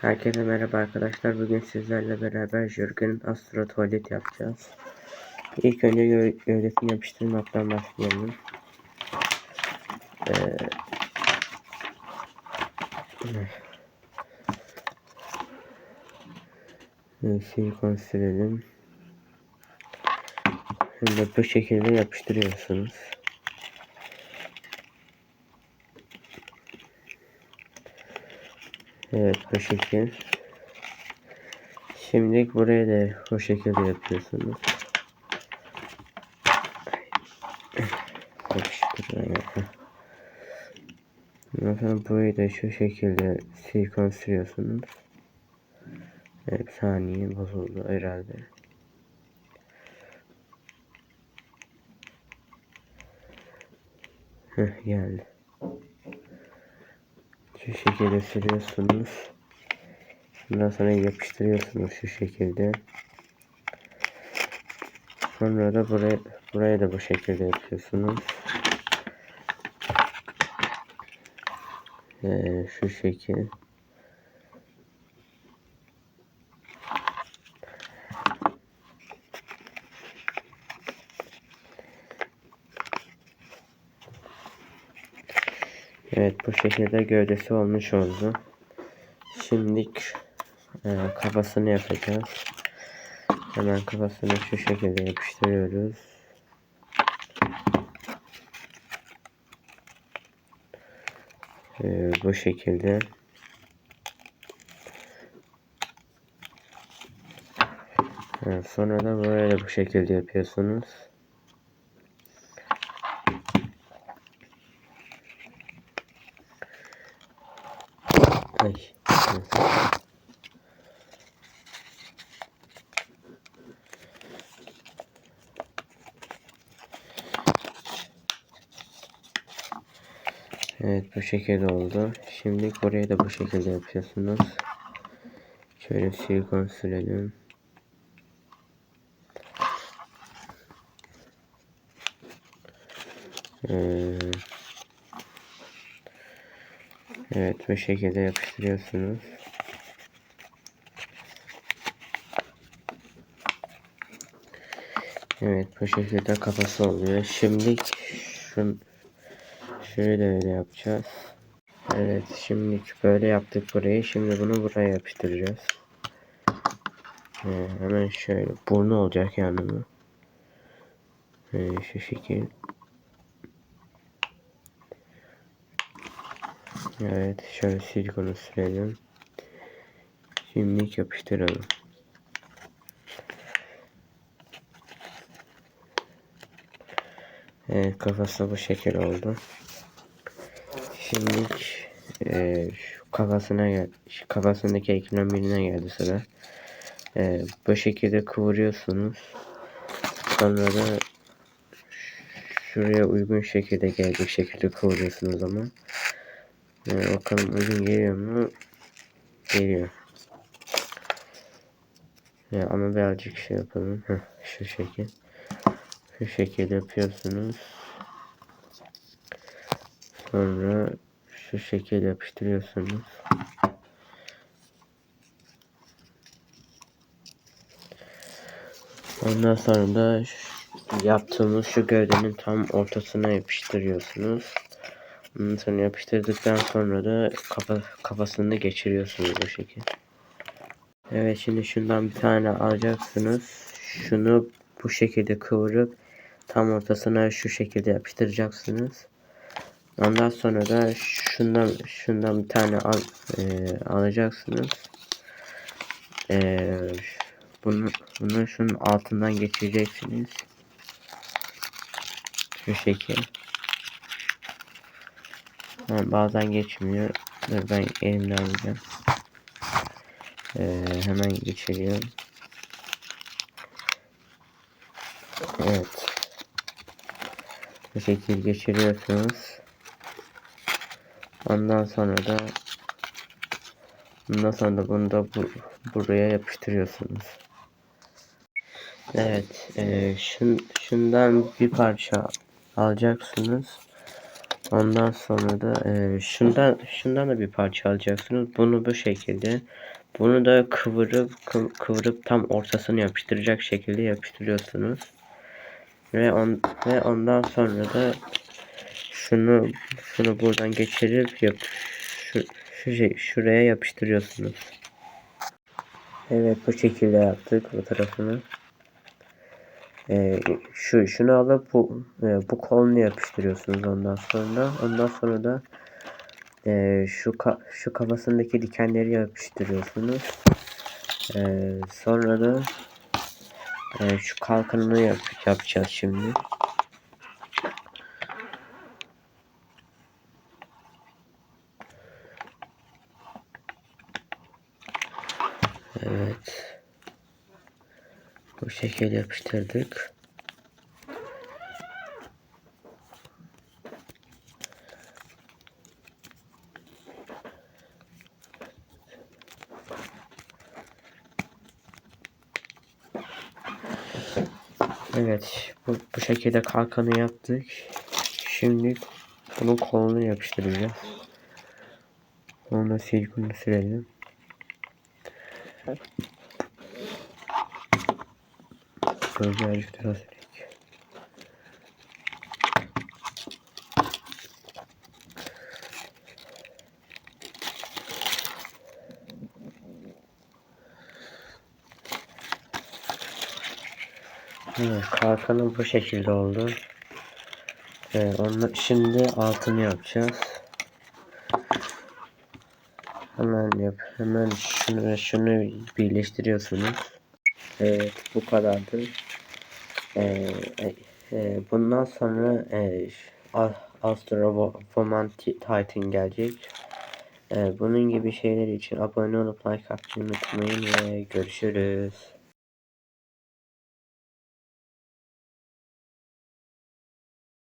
Herkese merhaba arkadaşlar. Bugün sizlerle beraber Jürgen'in Astro Tuvalet yapacağız. İlk önce gö gövdesini yapıştırmaktan başlayalım. Ee, evet, silikon sürelim. Şimdi bu şekilde yapıştırıyorsunuz. Evet bu şekil. Şimdi buraya da o şekilde yapıyorsunuz. Sonra burayı da şu şekilde silikon sürüyorsunuz. Evet saniye bozuldu herhalde. Heh geldi. Şu şekilde sürüyorsunuz. Ondan sonra yapıştırıyorsunuz şu şekilde. Sonra da buraya buraya da bu şekilde yapıyorsunuz. Ee, şu şekil. Evet bu şekilde gövdesi olmuş oldu. Şimdi e, kafasını yapacağız. Hemen kafasını şu şekilde yapıştırıyoruz. E, bu şekilde. Evet, sonra da böyle bu şekilde yapıyorsunuz. Ay. Evet bu şekilde oldu. Şimdi buraya da bu şekilde yapıyorsunuz. Şöyle silikon sürelim. Ee, evet bu şekilde yapıştırıyorsunuz. Evet bu şekilde kafası oluyor. Şimdi şun şöyle öyle yapacağız. Evet şimdi böyle yaptık burayı. Şimdi bunu buraya yapıştıracağız. Ee, hemen şöyle burnu olacak yani bu. Ee, şu şekil. Evet şöyle silikonu sürelim. Şimdi yapıştıralım. Evet kafası bu şekil oldu. Şimdi e, şu kafasına gel şu kafasındaki ekran birine geldi sıra. E, bu şekilde kıvırıyorsunuz. Sonra da şuraya uygun şekilde gelecek şekilde kıvırıyorsunuz ama. E, bakalım uygun geliyor mu? Geliyor. Ya ama birazcık şey yapalım. Heh, şu şekil. Şu şekilde yapıyorsunuz. Sonra şu şekilde yapıştırıyorsunuz. Ondan sonra da yaptığımız şu gövdenin tam ortasına yapıştırıyorsunuz. Ondan sonra yapıştırdıktan sonra da kafa, kafasını geçiriyorsunuz bu şekilde. Evet şimdi şundan bir tane alacaksınız. Şunu bu şekilde kıvırıp tam ortasına şu şekilde yapıştıracaksınız. Ondan sonra da şundan şundan bir tane al, e, alacaksınız. E, bunu bunu şunun altından geçireceksiniz. Şu şekil. Ha, bazen geçmiyor. Dur ben elimle alacağım. E, hemen geçiriyorum. Evet. Bu şekil geçiriyorsunuz. Ondan sonra da Ondan sonra da bunu da bu, buraya yapıştırıyorsunuz. Evet, e, şun, şundan bir parça alacaksınız. Ondan sonra da e, şundan şundan da bir parça alacaksınız. Bunu bu şekilde. Bunu da kıvırıp kıv- kıvırıp tam ortasını yapıştıracak şekilde yapıştırıyorsunuz. Ve on ve ondan sonra da şunu şunu buradan geçirip yap şu, şu şey, şuraya yapıştırıyorsunuz. Evet bu şekilde yaptık bu tarafını. Ee, şu şunu alıp bu e, bu kolunu yapıştırıyorsunuz ondan sonra. Ondan sonra da e, şu ka şu kafasındaki dikenleri yapıştırıyorsunuz. Ee, sonra da e, şu kalkanını yap yapacağız şimdi. Bu şekilde yapıştırdık. Evet, bu, bu şekilde kalkanı yaptık. Şimdi bunun kolunu yapıştıracağız. Onu silikonu sürelim. Şöyle birazcık daha sürek. Evet, kalkanım bu şekilde oldu. Ee, onu şimdi altını yapacağız. Hemen yap. Hemen şunu ve şunu birleştiriyorsunuz. Evet, bu kadardı. Ee, e, e, bundan sonra e, Astro Titan gelecek. Ee, bunun gibi şeyler için abone olup like atmayı unutmayın ve görüşürüz.